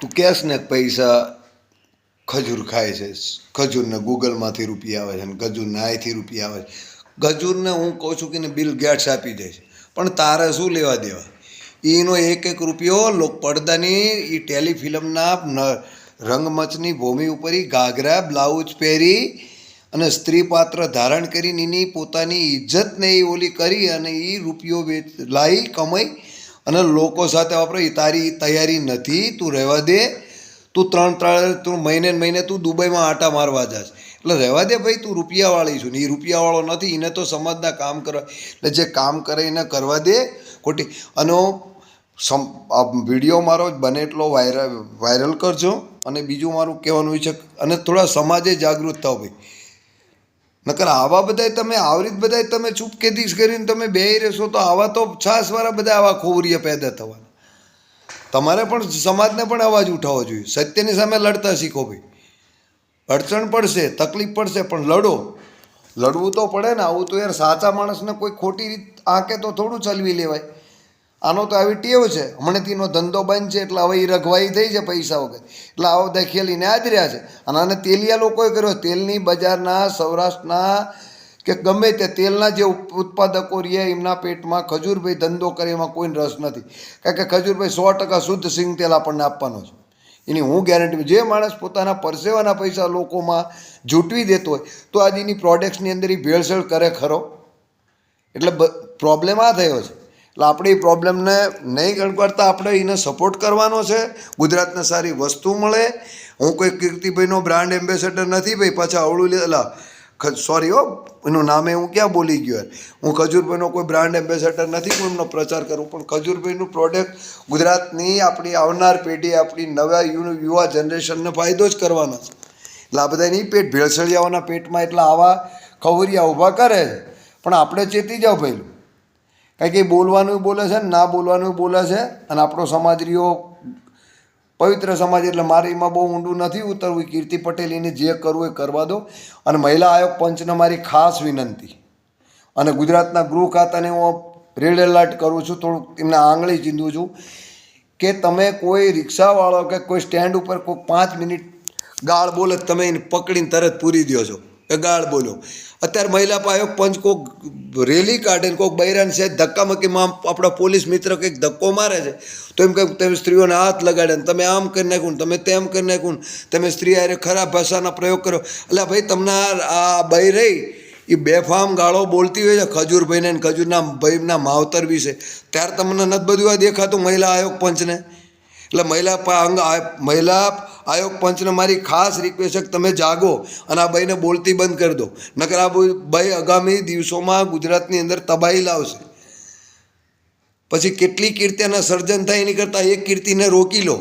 તું કહેશ ને પૈસા ખજૂર ખાય છે? ખજૂરને ગૂગલમાંથી રૂપિયા આવે છે ને ખજૂરને આયથી રૂપિયા આવે છે. ખજૂરને હું કહું છું કે બિલ ગેટ્સ આપી દે છે. પણ તારે શું લેવા દેવા? એનો એક એક રૂપિયો લોક પડદાની એ ટેલિફિલ્મના રંગમંચની ભૂમિ ઉપર એ ઘાઘરા, બ્લાઉઝ પહેરી અને સ્ત્રી પાત્ર ધારણ કરીને એની પોતાની ઇજ્જતને એ ઓલી કરી અને એ રૂપિયો વેચ લાવી કમાઈ અને લોકો સાથે વાપરે તારી તૈયારી નથી, તું રહેવા દે. તું ત્રણ ત્રણ, તું મહિને મહિને તું દુબઈમાં આટા મારવા જાશ. એટલે રહેવા દે ભાઈ, તું રૂપિયાવાળી છું ને એ રૂપિયાવાળો નથી એને તો સમાજના કામ કરવા, એટલે જે કામ કરે એને કરવા દે. ખોટી. અને સમ વીડિયો મારો બને એટલો વાયરલ વાયરલ કરજો. અને બીજું મારું કહેવાનું છે અને થોડા સમાજે જાગૃત થાવ ભાઈ. નકર આવા બધાય તમે, આવી રીત બધાય તમે ચૂપકેથી કરીને તમે બે રહેશો તો આવા તો છાસવાળા બધા આવા ખોવરીએ પેદા થવાના. તમારે પણ સમાજને પણ અવાજ ઉઠાવવો જોઈએ. સત્યની સામે લડતા શીખો ભાઈ. અડચણ પડશે, તકલીફ પડશે, પણ લડો. લડવું તો પડે ને, આવું તો યાર સાચા માણસને કોઈ ખોટી રીત આંકે તો થોડું ચલવી લેવાય. આનો તો આવી ટેવ છે. હમણાંથી એનો ધંધો બંધ છે એટલે હવે એ રઘવાઈ થઈ છે પૈસા વગર. એટલે આવો દખેલીને રહ્યા છે. અને આને તેલિયા લોકોએ કર્યો. તેલની બજારના, સૌરાષ્ટ્રના કે ગમે તે તેલના જે ઉત્પાદકો રહે એમના પેટમાં ખજૂરભાઈ ધંધો કરે એમાં કોઈને રસ નથી. કારણ કે ખજૂરભાઈ સો ટકા શુદ્ધ સિંગ તેલ આપણને આપવાનો છે. એની હું ગેરંટી જે માણસ પોતાના પરસેવાના પૈસા લોકોમાં જૂટવી દેતો હોય, તો આજે એની પ્રોડક્ટ્સની અંદર એ ભેળસેળ કરે ખરો. એટલે પ્રોબ્લેમ આ થયો છે. એટલે આપણી પ્રોબ્લેમને નહીં ગણકારતા આપણે એને સપોર્ટ કરવાનો છે. ગુજરાતને સારી વસ્તુ મળે. હું કોઈ કીર્તિભાઈનો બ્રાન્ડ એમ્બેસેડર નથી ભાઈ. પાછા અવળું લેલા સોરી હો, એનું નામે હું ક્યાં બોલી ગયો? હું ખજૂરભાઈનો કોઈ બ્રાન્ડ એમ્બેસેડર નથી, હું એમનો પ્રચાર કરું, પણ ખજૂરભાઈનું પ્રોડક્ટ ગુજરાતની આપણી આવનાર પેઢી, આપણી નવા યુવા જનરેશનને ફાયદો જ કરવાનો છે. એટલે આ બધા નહીં પેટ ભેળસળિયાઓના પેટમાં એટલા આવા ખવરિયા ઊભા કરે પણ આપણે ચેતી જાઓ પહેલું કારણ કે બોલવાનું બોલે છે ને ના બોલવાનું બોલે છે અને આપણો સમાજ રહ્યો પવિત્ર સમાજ એટલે મારે એમાં બહુ ઊંડું નથી ઉતરવું કીર્તિ પટેલ એને જે કરવું એ કરવા દો. અને મહિલા આયોગ પંચને મારી ખાસ વિનંતી. અને ગુજરાતના ગૃહ ખાતાને હું રેડ એલર્ટ કરું છું, થોડુંક એમને આંગળી ચીંધું છું કે તમે કોઈ રિક્ષાવાળો કે કોઈ સ્ટેન્ડ ઉપર કોઈ પાંચ મિનિટ ગાળ બોલે તમે એને પકડીને તરત પૂરી દો છો. ગાળ બોલો અત્યારે મહિલા પાયોગ પંચ કોક રેલી કાઢે કોઈક બૈરાન છે ધક્કામક્કીમાં આપણા પોલીસ મિત્ર કંઈક ધક્કો મારે છે. તો એમ કંઈક તમે સ્ત્રીઓને હાથ લગાડે ને તમે આમ કરી નાખ્યું તમે તેમ કરી નાખ્યું તમે સ્ત્રી આરે ખરાબ ભાષાના પ્રયોગ કર્યો. એટલે ભાઈ તમને આ રહી એ બેફામ ગાળો બોલતી હોય છે, ખજૂરભાઈને ને ખજૂરના ભાઈના માવતર વિશે ત્યારે તમને નથી બધું દેખાતું મહિલા આયોગ પંચને? એટલે મહિલા અંગ મહિલા આયોગ પંચને મારી ખાસ રિક્વેસ્ટ છે તમે જાગો અને આ ભાઈને બોલતી બંધ કરી દો. નકર આ ભાઈ આગામી દિવસોમાં ગુજરાતની અંદર તબાહી લાવશે. પછી કેટલી કીર્તિના સર્જન થાય એની કરતાં એક કીર્તિને રોકી લો.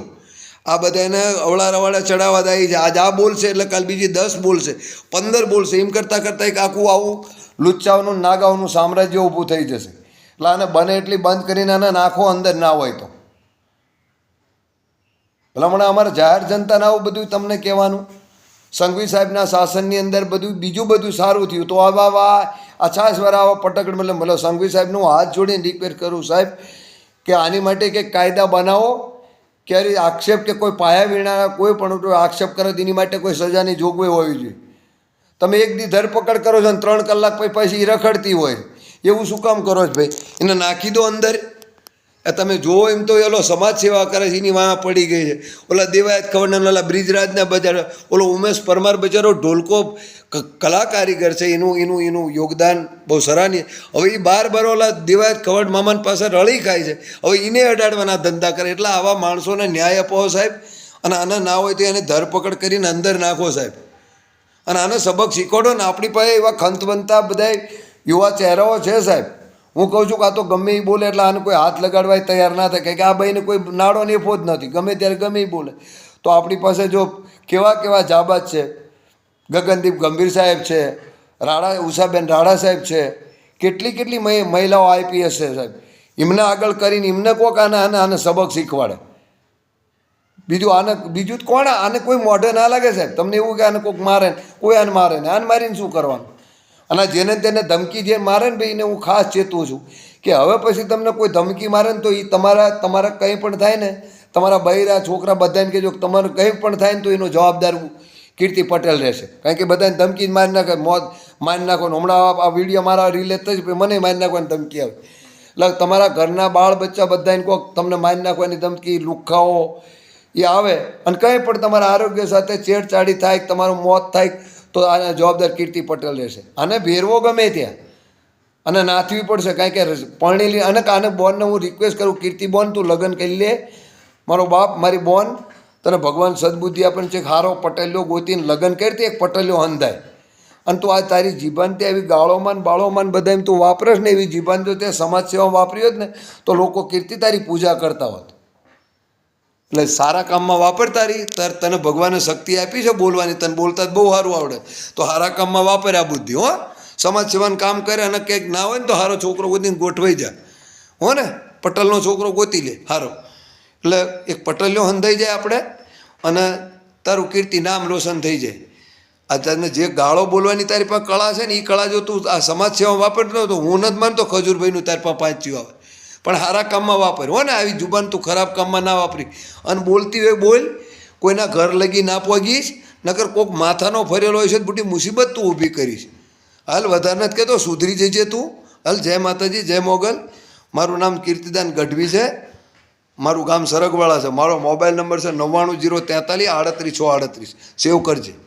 આ બધાને અવળા રવાડા ચડાવવા થાય છે આજ આ બોલશે એટલે કાલ બીજી દસ બોલશે. પંદર બોલશે. એમ કરતાં કરતાં એક આખું આવું લુચ્ચાઓનું, નાગાઓનું સામ્રાજ્ય ઊભું થઈ જશે. એટલે આને બને એટલી બંધ કરીને આને નાખો અંદર ના હોય તો. ભલામણા અમારા જાહેર જનતાને આવું બધું તમને કહેવાનું? સંઘવી સાહેબના શાસનની અંદર બધું બીજું બધું સારું થયું. તો આવા આવા આ છાસવાળા આવા પટકડ મતલબ મતલબ સંઘવી સાહેબનું હાથ જોડીને રિક્વેસ્ટ કરું સાહેબ, કે આની માટે કંઈક કાયદા બનાવો? ક્યારે આક્ષેપ કે કોઈ પાયા વિના કોઈ પણ આક્ષેપ કરે તો એની માટે કોઈ સજાની જોગવાઈ હોવી જોઈએ. તમે એક દી ધરપકડ કરો છો ને ત્રણ કલાક પછી પછી રખડતી હોય. એવું શું કામ કરો છો ભાઈ? એને નાખી દો અંદર. તમે જુઓ એમ તો ઓલો સમાજ સેવા કરે છે, એની વાહ પડી ગઈ છે. ઓલા દેવાયત ખવડના ઓલા બ્રિજરાજના બજાર, ઓલો ઉમેશ પરમાર બજારો ઢોલકો કલાકારીગર કલા કારીગર છે, એનું એનું એનું યોગદાન બહુ સરાહનીય. હવે એ બાર બાર ઓલા દેવાયત ખવડ મામાન પાસે રળી ખાય છે. હવે એને અડાડવાના ધંધા કરે. એટલે આવા માણસોને ન્યાય અપાવો સાહેબ. અને આના ના હોય તો એને ધરપકડ કરીને અંદર નાખો સાહેબ. અને આને સબક શીખવાડો ને આપણી પાસે એવા ખંત બનતા બધા યુવા ચહેરાઓ છે સાહેબ. હું કહું છું કે આ તો ગમે એ બોલે એટલે આને કોઈ હાથ લગાડવા તૈયાર ના થાય. કે આ ભાઈને કોઈ નાડો નેફો જ નથી. ગમે ત્યારે ગમે એ બોલે. તો આપણી પાસે જો કેવા કેવા જાબાજ છે. ગગનદીપ ગંભીર સાહેબ છે. રાણા ઉષાબેન રાણા સાહેબ છે. કેટલી કેટલી મહિ- મહિલાઓ આઈપીએસ છે સાહેબ. એમને આગળ કરીને એમને કોક આને આને આને સબક શીખવાડે. બીજું આને, બીજું કોણ આને કોઈ મોઢે ના લાગે સાહેબ. તમને એવું કે આને કોઈક મારે કોઈ આને મારે ને. આને મારીને શું કરવાનું? અને જેને તેને ધમકી જે મારે ને ભાઈ એને હું ખાસ ચેતવું છું કે હવે પછી તમને કોઈ ધમકી મારે ને તો એ તમારા તમારા કંઈ પણ થાય ને, તમારા બૈરા, છોકરા બધાને કહેજો તમારું કંઈ પણ થાય ને તો એનો જવાબદાર કીર્તિ પટેલ રહેશે. કારણ કે બધાને ધમકી જ મારી નાખે, મોત મારી નાખો ને હમણાં આ- વીડિયો મારા રિલેટ થઈ મને મારી નાખવાની ધમકી આવે. એટલે તમારા ઘરના બાળ બચ્ચા બધાને કહો તમને મારી નાખવાની ધમકી લુખાઓ એ આવે. અને કંઈ પણ તમારા આરોગ્ય સાથે છેડછાડી થાય તમારું મોત થાય તો આના જવાબદાર કીર્તિ પટેલ રહેશે. આને ભેરવો ગમે ત્યાં. અને નાથવી પડશે, કારણ કે પરણેલી અને આને બોનને હું રિક્વેસ્ટ કરું, કીર્તિ બોન, તું લગ્ન કરી લે. મારો બાપ, મારી બોન, તને ભગવાન સદબુદ્ધિ આપણને છે, હારો પટેલ્યો ગોતીને લગ્ન કરતી એક પટેલ્યો હંધાય. અને તું આ તારી જીભાન તે એવી ગાળોમાં બાળોમાં બધા એમ તું વાપરસ ને એવી જીભાન જો તે સમાજ સેવા વાપરી હોત ને, તો લોકો કીર્તિ તારી પૂજા કરતા હોત. એટલે સારા કામમાં વાપરતા તારી તાર તને ભગવાને શક્તિ આપી છે બોલવાની, તને બોલતા બહુ સારું આવડે. તો સારા કામમાં વાપરે આ બુદ્ધિ, હો. સમાજ સેવાનું કામ કરે અને કંઈક ના હોય ને તો સારો છોકરો ગોતીને ગોઠવાઈ જાય હો ને? પટેલનો છોકરો ગોતી લે સારો એટલે એક પટલ્યો હંધાઈ જાય આપણે અને તારું કીર્તિ નામ રોશન થઈ જાય. આ તને જે ગાળો બોલવાની તારી પાસે કળા છે ને એ કળા જો તું આ સમાજ સેવા વાપરતો તો હું નથી માનતો ખજૂરભાઈનું તારી પાસે પાંચ્યું આવે. પણ સારા કામમાં વાપર હો ને, આવી જુબાન તું ખરાબ કામમાં ના વાપરી. અને બોલતી હોય બોલ, કોઈના ઘર લગી ના પહોંચીશ નકર કોઈક માથાનો ફરેલો હોય છે મોટી મુસીબત તું ઊભી કરીશ. હાલ વધારે નથી કહેતો, સુધરી જજે તું. હાલ જય માતાજી, જય મોગલ. મારું નામ કીર્તિદાન ગઢવી છે. મારું ગામ સરગવાળા છે. મારો મોબાઈલ નંબર છે નવ્વાણું જીરો તેતાલીસ આડત્રીસ છ આડત્રીસ. સેવ કરજે.